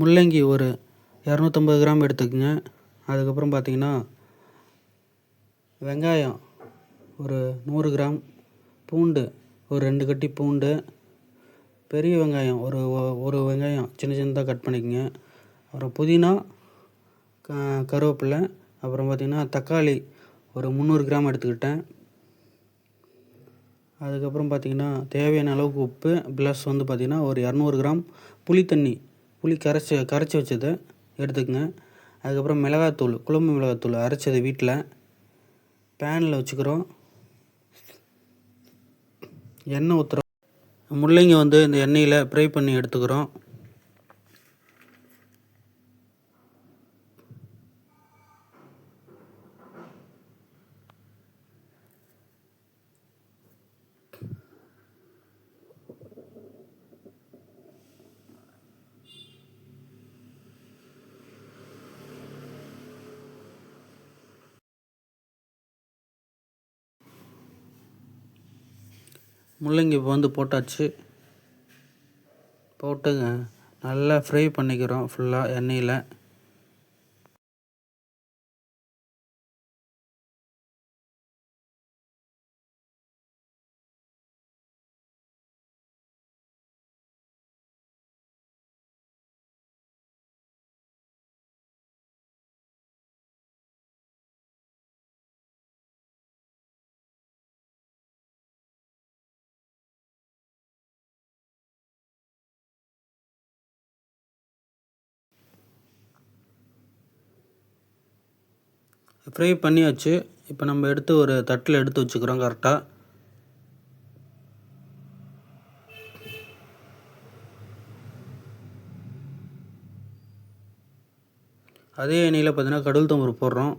முள்ளங்கி ஒரு இரநூத்தம்பது கிராம் எடுத்துக்கோங்க. அதுக்கப்புறம் பார்த்தீங்கன்னா வெங்காயம் ஒரு நூறு கிராம் பூண்டு ஒரு ரெண்டு கட்டி பூண்டு பெரிய வெங்காயம் ஒரு ஒரு வெங்காயம் சின்ன சின்னதாக கட் பண்ணிக்கோங்க. அப்புறம் புதினா க கருவேப்பிலை அப்புறம் பார்த்திங்கன்னா தக்காளி ஒரு முந்நூறு கிராம் எடுத்துக்கிட்டேன். அதுக்கப்புறம் பார்த்திங்கன்னா தேவையான அளவுக்கு உப்பு ப்ளஸ் வந்து பார்த்திங்கன்னா ஒரு இரநூறு கிராம் புளி தண்ணி புளி கரைச்சி கரைச்சி வச்சது எடுத்துக்கங்க. அதுக்கப்புறம் மிளகாத்தூள் குழம்பு மிளகாத்தூள் அரைச்சது வீட்டில் பேனில் வச்சுக்கிறோம். எண்ணெய் ஊற்றுறோம் முள்ளங்கி வந்து இந்த எண்ணெயில் ஃப்ரை பண்ணி எடுத்துக்கிறோம். முள்ளங்கி இப்போ வந்து போட்டாச்சு. போட்டுங்க. நல்லா ஃப்ரை பண்ணிக்கிறோம் ஃபுல்லாக எண்ணெயில். ஃப்ரை பண்ணியாச்சு. இப்போ நம்ம எடுத்து ஒரு தட்டில் எடுத்து வச்சுக்கிறோம் கரெக்டாக அதே எண்ணெயில் பார்த்தீங்கன்னா கடல் தம்பூர் போடுறோம்.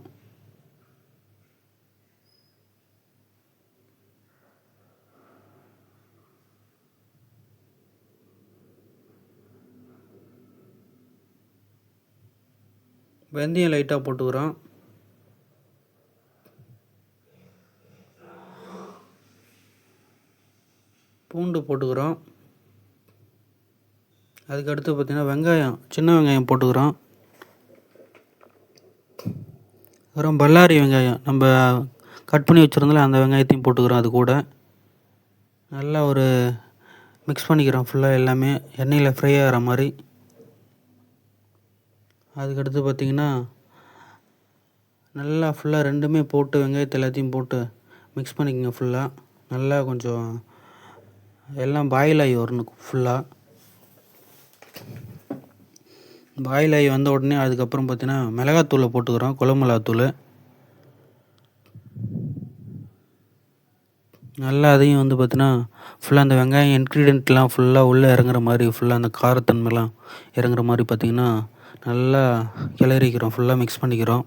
வெந்தயம் லைட்டாக போட்டுக்கிறோம். பூண்டு போட்டுக்கிறோம். அதுக்கடுத்து பார்த்திங்கன்னா வெங்காயம் சின்ன வெங்காயம் போட்டுக்கிறோம். அப்புறம் பல்லாரி வெங்காயம். நம்ம கட் பண்ணி வச்சுருந்தோம்ல அந்த வெங்காயத்தையும் போட்டுக்கிறோம் அது கூட. நல்லா ஒரு மிக்ஸ் பண்ணிக்கிறோம் ஃபுல்லாக எல்லாமே. எண்ணெயில் ஃப்ரை ஆகிற மாதிரி. அதுக்கடுத்து பார்த்திங்கன்னா நல்லா ஃபுல்லாக ரெண்டுமே போட்டு வெங்காயத்தை எல்லாத்தையும் போட்டு மிக்ஸ் பண்ணிக்கோங்க ஃபுல்லாக நல்லா கொஞ்சம் எல்லாம் பாயில் ஆகி வரணும் ஃபுல்லாக பாயில் ஆகி வந்த உடனே அதுக்கப்புறம் பார்த்தீங்கன்னா மிளகாத்தூளை போட்டுக்கிறோம் குழம்பு நல்லா அதையும் வந்து பார்த்தீங்கன்னா ஃபுல்லாக அந்த வெங்காயம் இன்க்ரீடியண்ட்லாம் ஃபுல்லாக உள்ளே இறங்குற மாதிரி ஃபுல்லாக அந்த காரத்தன்மைலாம் இறங்குற மாதிரி பார்த்திங்கன்னா நல்லா கிளறிக்கிறோம் ஃபுல்லாக மிக்ஸ் பண்ணிக்கிறோம்.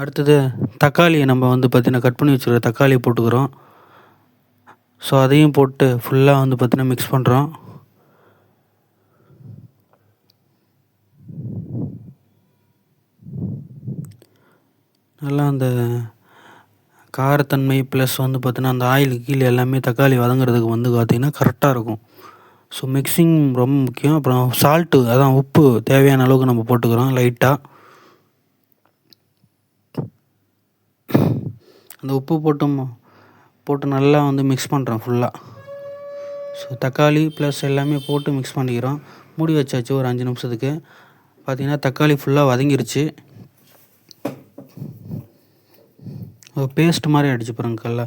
அடுத்தது தக்காளியை நம்ம வந்து பார்த்திங்கன்னா கட் பண்ணி வச்சுருக்க தக்காளியை போட்டுக்கிறோம். ஸோ அதையும் போட்டு ஃபுல்லாக வந்து பார்த்திங்கன்னா மிக்ஸ் பண்ணுறோம் நல்லா அந்த காரத்தன்மை ப்ளஸ் வந்து பார்த்திங்கன்னா அந்த ஆயில் கீழே எல்லாமே தக்காளி வதங்குறதுக்கு வந்து பார்த்திங்கன்னா கரெக்டாக இருக்கும். ஸோ மிக்சிங் ரொம்ப முக்கியம். அப்புறம் சால்ட்டு அதான் உப்பு தேவையான அளவுக்கு நம்ம போட்டுக்கிறோம் லைட்டாக அந்த உப்பு போட்டு போட்டு நல்லா வந்து மிக்ஸ் பண்ணுறோம் ஃபுல்லாக ஸோ தக்காளி ப்ளஸ் எல்லாமே போட்டு மிக்ஸ் பண்ணிக்கிறோம். மூடி வச்சாச்சு ஒரு அஞ்சு நிமிஷத்துக்கு. பார்த்திங்கன்னா தக்காளி ஃபுல்லாக வதங்கிருச்சு. ஒரு பேஸ்ட் மாதிரி ஆகிடுச்சு பாருங்கள் கல்ல.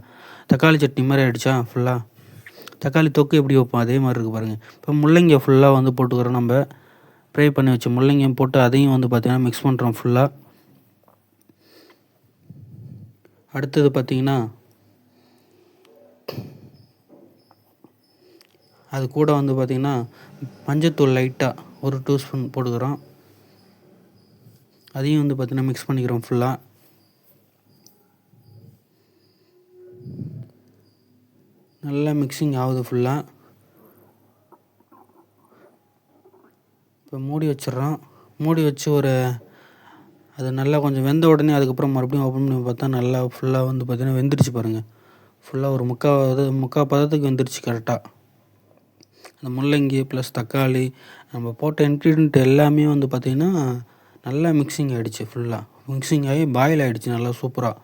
தக்காளி சட்னி மாதிரி ஆகிடுச்சா ஃபுல்லாக தக்காளி தொக்கு எப்படி வைப்போம்? அதே மாதிரி இருக்குது பாருங்கள் இப்போ முள்ளங்கியை ஃபுல்லாக வந்து போட்டுக்கிறோம் நம்ம. ஃப்ரை பண்ணி வச்சு முள்ளங்கியும் போட்டு அதையும் வந்து பார்த்திங்கன்னா மிக்ஸ் பண்ணுறோம் ஃபுல்லாக அடுத்தது பார்த்திங்கன்னா அது கூட வந்து பார்த்திங்கன்னா மஞ்சத்தூள் லைட்டாக ஒரு டூ ஸ்பூன் போட்டுக்கிறோம். அதையும் வந்து பார்த்திங்கன்னா மிக்ஸ் பண்ணிக்கிறோம் ஃபுல்லாக நல்லா மிக்சிங் ஆகுது ஃபுல்லாக இப்போ மூடி வச்சிடுறோம். மூடி வச்சு ஒரு அது நல்லா கொஞ்சம் வெந்த உடனே அதுக்கப்புறம் மறுபடியும் ஓப்பன் பண்ணி பார்த்தா நல்லா ஃபுல்லாக வந்து பார்த்திங்கன்னா வெந்துருச்சு பாருங்கள் ஃபுல்லாக ஒரு முக்கால் இது முக்கால் பதத்துக்கு வெந்துருச்சு கரெக்டாக அந்த முள்ளங்கி ப்ளஸ் தக்காளி நம்ம போட்ட இன்க்ரீடியன்ட் எல்லாமே வந்து பார்த்திங்கன்னா நல்லா மிக்சிங் ஆகிடுச்சு ஃபுல்லாக மிக்சிங் ஆகி பாயில் ஆகிடுச்சு நல்லா சூப்பராக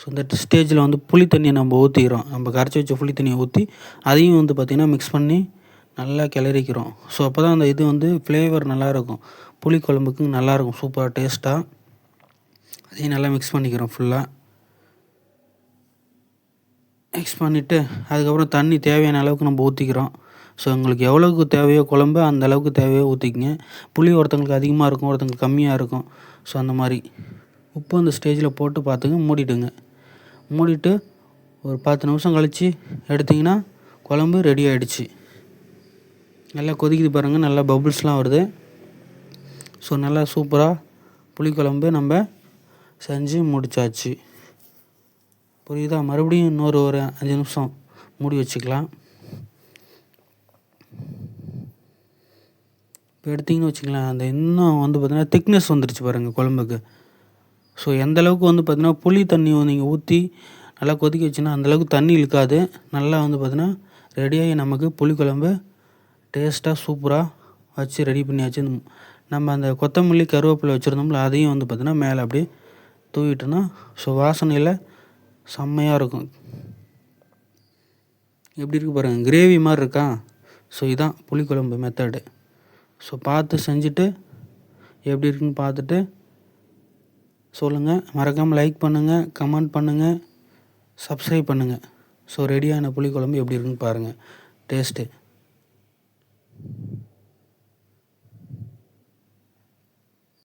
ஸோ இந்த ஸ்டேஜில் வந்து புளி தண்ணியை நம்ம ஊற்றிக்கிறோம் நம்ம கரைச்சி வச்ச புளி தண்ணியை ஊற்றி அதையும் வந்து பார்த்திங்கன்னா மிக்ஸ் பண்ணி நல்லா கிளறிக்கிறோம். ஸோ அப்போ தான் அந்த இது வந்து ஃப்ளேவர் நல்லாயிருக்கும் புளி குழம்புக்கு நல்லாயிருக்கும் சூப்பராக டேஸ்ட்டாக அதையும் நல்லா மிக்ஸ் பண்ணிக்கிறோம் ஃபுல்லாக மிக்ஸ் பண்ணிவிட்டு அதுக்கப்புறம் தண்ணி தேவையான அளவுக்கு நம்ம ஊற்றிக்கிறோம் ஸோ உங்களுக்கு எவ்வளோக்கு தேவையோ குழம்பு அந்த அளவுக்கு தேவையோ ஊற்றிக்கிங்க புளி ஒருத்தங்களுக்கு அதிகமாக இருக்கும் ஒருத்தங்களுக்கு கம்மியாக இருக்கும். ஸோ அந்த மாதிரி. உப்பு அந்த ஸ்டேஜில் போட்டு பார்த்துங்க மூடிடுங்க. மூடிட்டு ஒரு பத்து நிமிஷம் கழித்து எடுத்திங்கன்னா குழம்பு ரெடி ஆகிடுச்சு நல்லா கொதிக்குது பாருங்கள் நல்லா பபுள்ஸ்லாம் வருது. ஸோ நல்லா சூப்பராக புளிக்குழம்பு நம்ம செஞ்சு முடிச்சாச்சு. புரியுதா? மறுபடியும் இன்னொரு ஒரு அஞ்சு நிமிஷம் மூடி வச்சுக்கலாம். இப்போ எடுத்திங்கன்னு வச்சுக்கலாம் அந்த இன்னும் வந்து பார்த்திங்கன்னா திக்னஸ் வந்துருச்சு பாருங்கள் குழம்புக்கு. ஸோ எந்த அளவுக்கு வந்து பார்த்திங்கன்னா புளி தண்ணி நீங்கள் ஊற்றி நல்லா கொதிக்க வச்சுன்னா அந்தளவுக்கு தண்ணி இழுக்காது. நல்லா வந்து பார்த்திங்கன்னா ரெடியாகி நமக்கு புளி குழம்பு டேஸ்ட்டாக சூப்பராக வச்சு ரெடி பண்ணியாச்சு. நம்ம அந்த கொத்தமல்லி கருவேப்பிலை வச்சுருந்தோம்ல அதையும் வந்து பார்த்திங்கன்னா மேலே அப்படியே தூவிட்டோன்னா ஸோ வாசனையில் செம்மையாக இருக்கும். எப்படி இருக்குது பாருங்கள் கிரேவி மாதிரி இருக்கா? ஸோ இதுதான் புளிக்குழம்பு மெத்தடு ஸோ பார்த்து செஞ்சுட்டு எப்படி இருக்குன்னு பார்த்துட்டு சொல்லுங்கள் மறக்காமல் லைக் பண்ணுங்கள் கமெண்ட் பண்ணுங்கள் சப்ஸ்கிரைப் பண்ணுங்கள் ஸோ ரெடியான புளிக்குழம்பு எப்படி இருக்குன்னு பாருங்கள் டேஸ்ட்டு